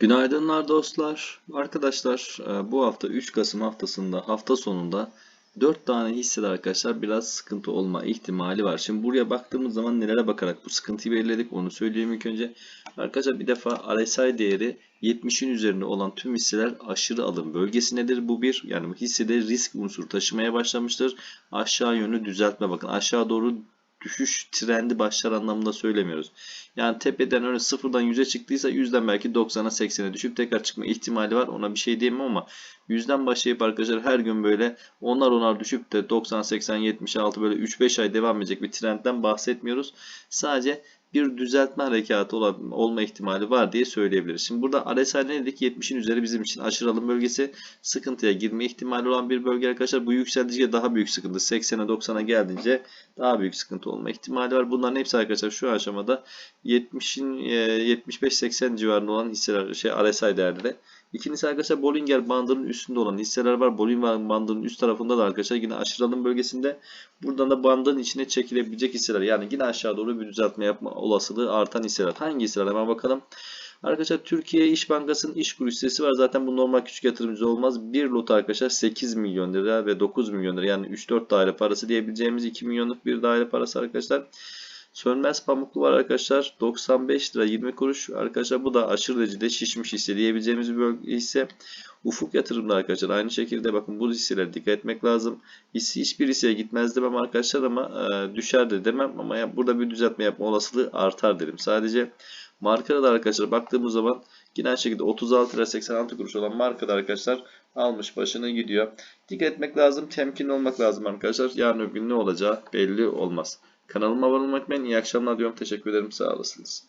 Günaydınlar dostlar. Arkadaşlar e, bu hafta 3 Kasım haftasında hafta sonunda 4 tane hissede arkadaşlar biraz sıkıntı olma ihtimali var. Şimdi buraya baktığımız zaman nelere bakarak bu sıkıntıyı belirledik onu söyleyeyim ilk önce. Arkadaşlar bir defa RSI değeri 70'in üzerinde olan tüm hisseler aşırı alım bölgesindedir. Bu bir yani hissede risk unsuru taşımaya başlamıştır. Aşağı yönlü düzeltme bakın aşağı doğru düşüş trendi başlar anlamında söylemiyoruz. Yani tepeden öyle sıfırdan 100'e çıktıysa 100'den belki 90'a 80'e düşüp tekrar çıkma ihtimali var. Ona bir şey diyemem ama 100'den başlayıp arkadaşlar her gün böyle onar onar düşüp de 90, 80, 76 böyle 3-5 ay devam edecek bir trendden bahsetmiyoruz. Sadece bir düzeltme harekatı olma ihtimali var diye söyleyebiliriz. Şimdi burada RSI ne dedik? 70'in üzeri bizim için aşırı alım bölgesi. Sıkıntıya girme ihtimali olan bir bölge arkadaşlar. Bu yükseldikçe daha büyük sıkıntı. 80'e 90'a geldiğince daha büyük sıkıntı olma ihtimali var. Bunların hepsi arkadaşlar şu aşamada 70'in 75-80 civarında olan hisseler şey RSI değerleri. İkincisi arkadaşlar Bollinger bandının üstünde olan hisseler var. Bollinger bandının üst tarafında da arkadaşlar yine aşırı alım bölgesinde. Buradan da bandın içine çekilebilecek hisseler. Yani yine aşağı doğru bir düzeltme yapma olasılığı artan hisseler. Hangi hisseler hemen bakalım. Arkadaşlar Türkiye İş Bankası'nın iş kuruş sitesi var. Zaten bu normal küçük yatırımcı olmaz. Bir lot arkadaşlar 8 milyon lira ve 9 milyon lira. Yani 3-4 daire parası diyebileceğimiz 2 milyonluk bir daire parası arkadaşlar. Sönmez pamuklu var arkadaşlar. 95 lira 20 kuruş. Arkadaşlar bu da aşırı derecede şişmiş hisse diyebileceğimiz bir hisse. Ufuk yatırımda arkadaşlar aynı şekilde bakın bu hisselere dikkat etmek lazım. Hisse hiçbir hisseye gitmez demem arkadaşlar ama e, düşer de demem ama ya, burada bir düzeltme yapma olasılığı artar derim. Sadece markada da arkadaşlar baktığımız zaman yine aynı şekilde 36 lira 86 kuruş olan markada arkadaşlar almış başını gidiyor. Dikkat etmek lazım. Temkinli olmak lazım arkadaşlar. Yarın öbür gün ne olacağı belli olmaz. Kanalıma abone olmak için iyi akşamlar diyorum. Teşekkür ederim. Sağ olasınız.